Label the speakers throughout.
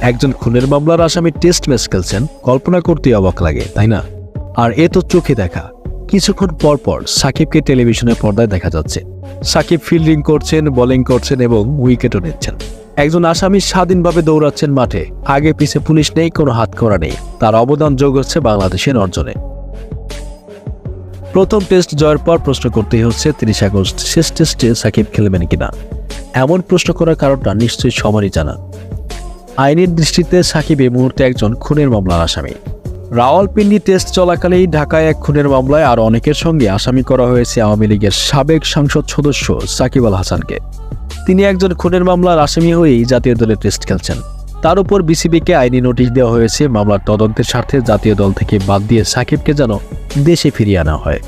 Speaker 1: একজন খুনের মামলার আসামি টেস্ট ম্যাচ খেলছেন, কল্পনা করতেই অবাক লাগে, তাই না? আর এ তো চোখে দেখা। কিছুক্ষণ পর পর সাকিবকে টেলিভিশনের পর্দায় দেখা যাচ্ছে। সাকিব ফিল্ডিং করছেন, বোলিং করছেন এবং উইকেটও নিচ্ছেন। একজন আসামি স্বাধীনভাবে দৌড়াচ্ছেন মাঠে। আগে পিছে পুলিশ নেই, কোনো হাত করা নেই। তার অবদান যোগ হচ্ছে বাংলাদেশের অর্জনে। প্রথম টেস্ট জয়ের পর প্রশ্ন করতেই হচ্ছে, তিরিশ আগস্ট শেষ টেস্টে সাকিব খেলবেন কিনা। এমন প্রশ্ন করার কারণটা নিশ্চয়ই সবারই জানা। আইনের দৃষ্টিতে সাকিব এই মুহূর্তে একজন খুনের মামলার আসামি। রাওয়ালপিন্ডি টেস্ট চলাকালেই ঢাকায় এক খুনের মামলায় আর অনেকের সঙ্গে আসামি করা হয়েছে আওয়ামী লীগের সাবেক সংসদ সদস্য সাকিব আল হাসানকে। তিনি একজন খুনের মামলার আসামি হয়েই জাতীয় দলে টেস্ট খেলছেন। তার উপর বিসিবিকে আইনি নোটিশ দেওয়া হয়েছে, মামলার তদন্তের স্বার্থে জাতীয় দল থেকে বাদ দিয়ে সাকিবকে যেন দেশে ফিরিয়ে আনা হয়।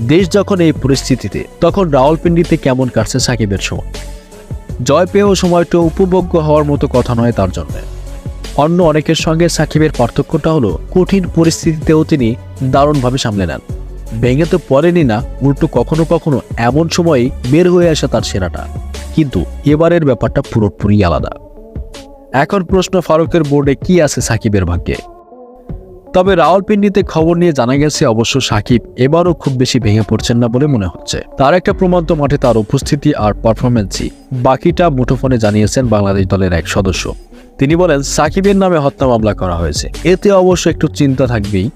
Speaker 1: দেশ যখন এই পরিস্থিতিতে, তখন রাওয়ালপিন্ডিতে কেমন কাটছে সাকিবের সময় জয় পেয়েও সময়টা উপভোগ্য হওয়ার মতো কথা নয় তার জন্য। অন্য অনেকের সঙ্গে সাকিবের পার্থক্যটা হলো, কঠিন পরিস্থিতিতেও তিনি দারুণভাবে সামলে নেন। ভেঙে তো পড়েনি না, উল্টো কখনো কখনো এমন সময়ই বের হয়ে আসে তার সেরাটা। কিন্তু এবারের ব্যাপারটা পুরোপুরি আলাদা। এখন প্রশ্ন ফারুকের বোর্ডে কি আছে সাকিবের ভাগ্যে? তবে রাওয়ালপিন্ডিতে খবর নিয়ে জানা গেছে অবশ্য সাকিব এবারও খুব বেশি ভেঙে পড়ছেন না বলে মনে হচ্ছে। তার একটা প্রমাণ তো মাঠে তার উপস্থিতি আর পারফরমেন্সই বাকিটা মুঠোফোনে জানিয়েছেন বাংলাদেশ দলের এক সদস্য। তিনি বলেন, সাকিবের নামে হত্যা মামলা করা হয়েছে। এতে অবশ্য একটু চিন্তা থাকবেই।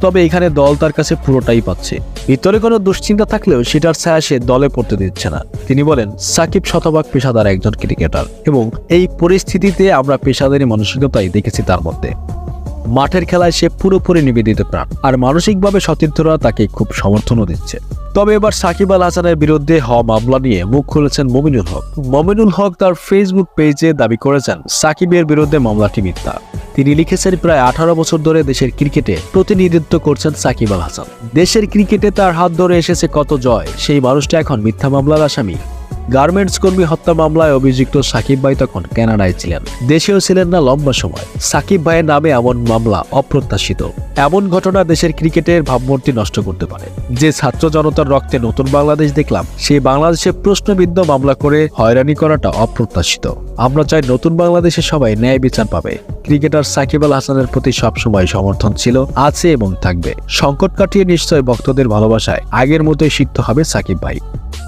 Speaker 1: তবে এখানে দল তার কাছে পুরোটাই পাচ্ছে। ভিতরে কোনো দুশ্চিন্তা থাকলেও সেটার ছায়া সে দলে পড়তে দিচ্ছে না। তিনি বলেন, সাকিব শতভাগ পেশাদার একজন ক্রিকেটার এবং এই পরিস্থিতিতে আমরা পেশাদারি মানসিকতাই দেখেছি তার মধ্যে। মাঠের খেলায় সে পুরোপুরি নিবেদিত প্রাণ। আর মানসিকভাবে সতীর্থরা তাকে খুব সমর্থনও দিচ্ছে। তবে এবার সাকিব আল হাসানের বিরুদ্ধে হওয়া মামলা নিয়ে মুখ খুলেছেন মমিনুল হক। মমিনুল হক তার ফেসবুক পেজে দাবি করেছেন, সাকিবের বিরুদ্ধে মামলাটি মিথ্যা। তিনি লিখেছেন, প্রায় আঠারো বছর ধরে দেশের ক্রিকেটে প্রতিনিধিত্ব করছেন সাকিব আল হাসান। দেশের ক্রিকেটে তার হাত ধরে এসেছে কত জয়, সেই মানুষটা এখন মিথ্যা মামলার আসামি। গার্মেন্টস কর্মী হত্যা মামলায় অভিযুক্ত সাকিব ভাই তখন কানাডায় ছিলেন। দেশেও ছিলেন না লম্বা সময়। সাকিব ভাইয়ের নামে এমন মামলা অপ্রত্যাশিত। এমন ঘটনা দেশের ক্রিকেটের ভাবমূর্তি নষ্ট করতে পারে। যে ছাত্র জনতার রক্তে নতুন বাংলাদেশ দেখলাম সেই বাংলাদেশে প্রশ্নবিদ্ধ মামলা করে হয়রানি করাটা অপ্রত্যাশিত। আমরা চাই নতুন বাংলাদেশে সবাই ন্যায় বিচার পাবে। ক্রিকেটার সাকিব আল হাসানের প্রতি সবসময় সমর্থন ছিল, আছে এবং থাকবে। সংকট কাটিয়ে নিশ্চয় ভক্তদের ভালোবাসায় আগের মতোই সিদ্ধ হবে সাকিব ভাই।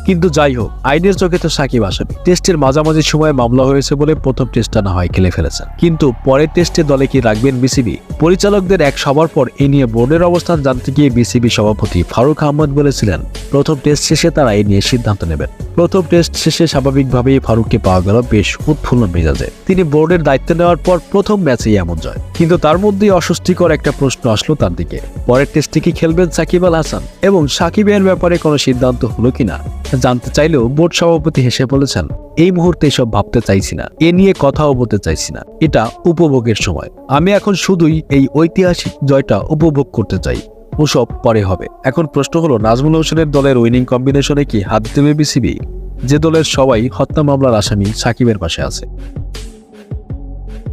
Speaker 1: কিন্তু যাই হোক, আইনের চোখে তো সাকিব আসামি টেস্টের মাঝামাঝি সময়ে মামলা হয়েছে বলে প্রথম টেস্টটা না হয় খেলে ফেলেছেন। কিন্তু পরের টেস্টে দলে কি রাখবেন বিসিবি? পরিচালকদের এক সভার পর এ নিয়ে বোর্ডের অবস্থান জানতে গিয়ে বিসিবি সভাপতি ফারুক আহমদ বলেছিলেন, প্রথম টেস্ট শেষে তারা এই নিয়ে সিদ্ধান্ত নেবেন। প্রথম টেস্ট শেষে স্বাভাবিকভাবেই ফারুককে পাওয়া গেল বেশ উৎফুল্ল মেজাজে। তিনি বোর্ডের দায়িত্ব নেওয়ার পর প্রথম ম্যাচেই এমন জয়। কিন্তু তার মধ্যেই অস্বস্তিকর একটা প্রশ্ন আসলো তার দিকে। পরের টেস্টে কি খেলবেন সাকিব আল হাসান? এবং সাকিবের ব্যাপারে কোনো সিদ্ধান্ত হলো কিনা জানতে চাইলেও বোর্ড সভাপতি হেসে বলেছেন, এই মুহূর্তে এসব ভাবতে চাইছি না। এ নিয়ে কথাও বলতে চাইছি না। এটা উপভোগের সময়। আমি এখন শুধুই এই ঐতিহাসিক জয়টা উপভোগ করতে চাই। ওসব পরে হবে। এখন প্রশ্ন হলো, নাজমুল হোসেনের দলের উইনিং কম্বিনেশনে কি হাত দেবে বিসিবি? যে দলের সবাই হত্যা মামলার আসামি সাকিবের পাশে আছে।